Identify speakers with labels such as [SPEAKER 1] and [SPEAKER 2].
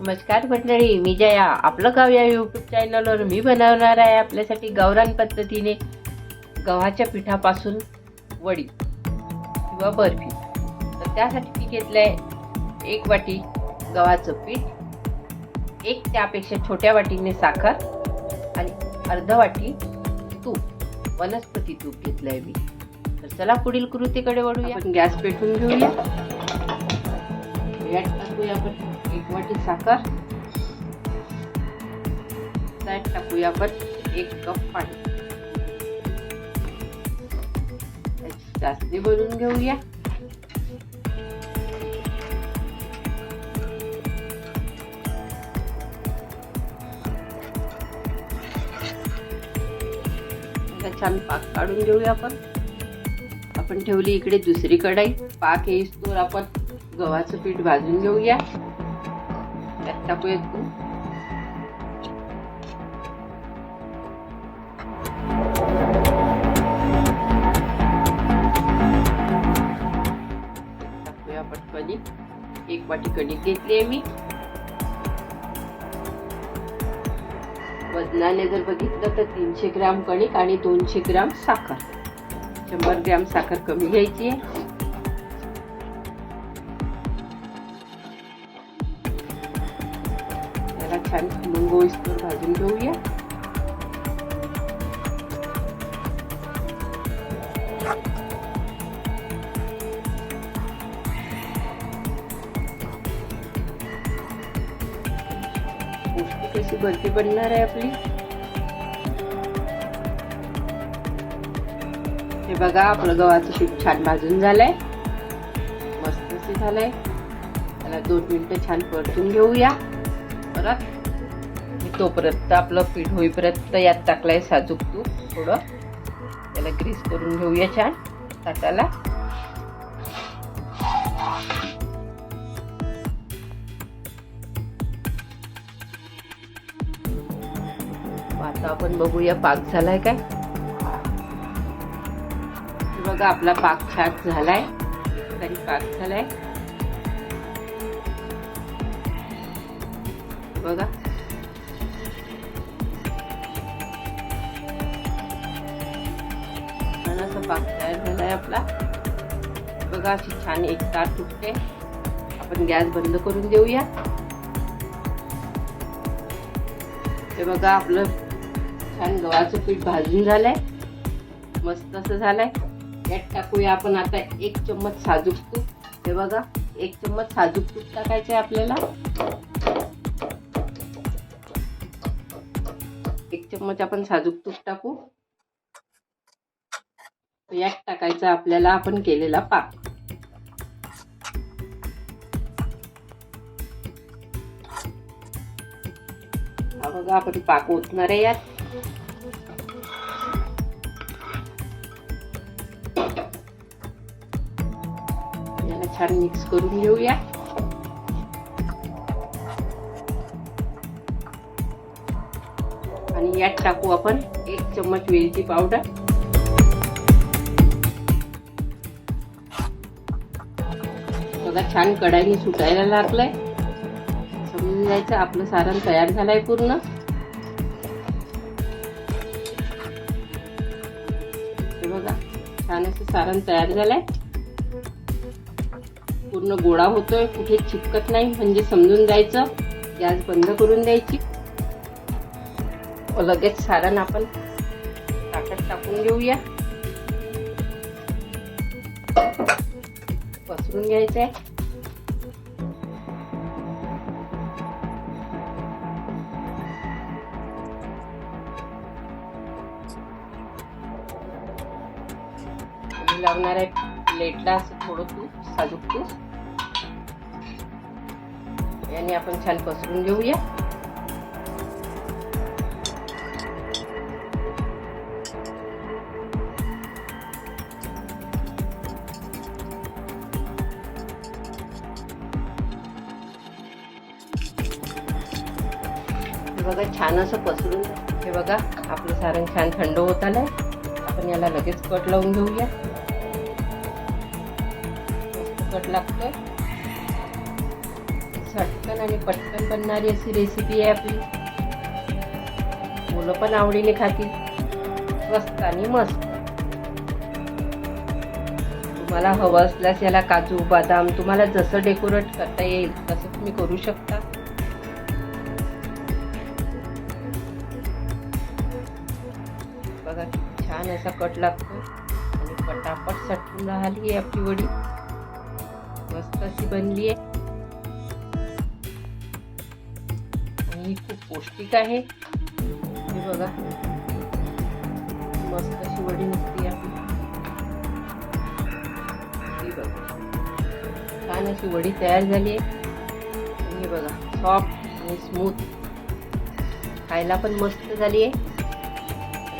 [SPEAKER 1] नमस्कार मंडळी मी जया. आपलं गाव या यूट्यूब चॅनलवर मी बनवणार आहे आपल्यासाठी गावरान पद्धतीने गव्हाच्या पिठापासून वडी किंवा बर्फी. तर त्यासाठी मी घेतलं आहे एक वाटी गव्हाचं पीठ एक त्यापेक्षा छोट्या वाटीने साखर आणि अर्ध वाटी तूप. वनस्पती तूप घेतलं आहे मी. तर चला पुढील कृतीकडे वळूया. आपण गॅस पेटवून घेऊया. आपण. एक वाटी साखर. त्यात टाकूया आपण एक कप पाणी. त्याची चाचणी बनवून घेऊया. छान पाक काढून घेऊया आपण. आपण ठेवली इकडे दुसरी कढाई. पाक येईस आपण गव्हाचं पीठ भाजून घेऊया. त्यात टाकूया आपण कणिक एक वाटी कणिक घेतली आहे मी वजनाने जर बघितलं तर तीनशे ग्राम कणिक आणि दोनशे ग्राम साखर शंभर ग्राम साखर कमी घ्यायची आहे आता छान मुंगोळीसवर भाजून घेऊया. कशी बर्फी बनणार आहे आपली? हे बघा आपलं गव्हाचं पीठ छान भाजून झालंय. मस्त असे झालंय. त्याला दोन मिनिटं छान परतून घेऊया. परत मी तोपर्यंत आपलं पीठ होईपर्यंत यात टाकलंय साजूक तूप थोडं. त्याला ग्रीस करून घेऊया छान ताटाला. आता आपण बघूया पाक झालाय काय. बघा आपला पाक छान झालाय. तरी पाक झालाय. बघा. छान असा पाक तयार झालाय आपला. बघा अशी छान एक तार तुटते. आपण गॅस बंद करून देऊया. ते बघा आपलं छान गव्हाचं पीठ भाजून झालंय. मस्त असं झालंय. यात टाकूया आपण आता एक चम्मच साजूक तूप. हे बघा एक चम्मच साजूक तूप टाकायचं आहे आपल्याला. चमच आपण साजूक तूप टाकू. यात टाकायचा आपल्याला आपण केलेला पाक. हा बघा आपण पाक ओतणार आहे यात. याला छान मिक्स करून घेऊया. यात टाकू आपण एक चम्मच वेलची पावडर. बघा छान कढाईने सुटायला लागलंय. समजून जायचं आपलं सारण तयार झालंय पूर्ण. बघा छान असं सारण तयार झालंय. पूर्ण गोळा होतोय कुठे चिपकत नाही म्हणजे समजून जायचं. गॅस बंद करून द्यायची. हो, लगेच सारण आपण ताकद टाकून घेऊया. पसरून घ्यायचं आहे लावणार आहे प्लेटला असं थोडं तूप साजूक तूप. याने आपण छान पसरून घेऊया. बघा छान असं पसरून हे बघा आपलं सारण छान थंड होत आलंय. आपण याला लगेच कट लावून घेऊया. कट लागतोय. झटकन आणि पटकन बनणारी अशी रेसिपी आहे आपली. मुलं पण आवडीने खातील. स्वस्त आणि मस्त. तुम्हाला हवं असल्यास याला काजू बदाम तुम्हाला जसं डेकोरेट करता येईल तसं तुम्ही करू शकता. बघा किती छान असा कट लागतो आणि पटापट सटून राहिली आहे आपली वडी. मस्त अशी बनली आहे आणि ही खूप पौष्टिक आहे. हे बघा. मस्त अशी वडी निघते आपली. बघा. छान अशी वडी तयार झाली आहे हे बघा सॉफ्ट आणि स्मूथ. खायला पण मस्त झाली आहे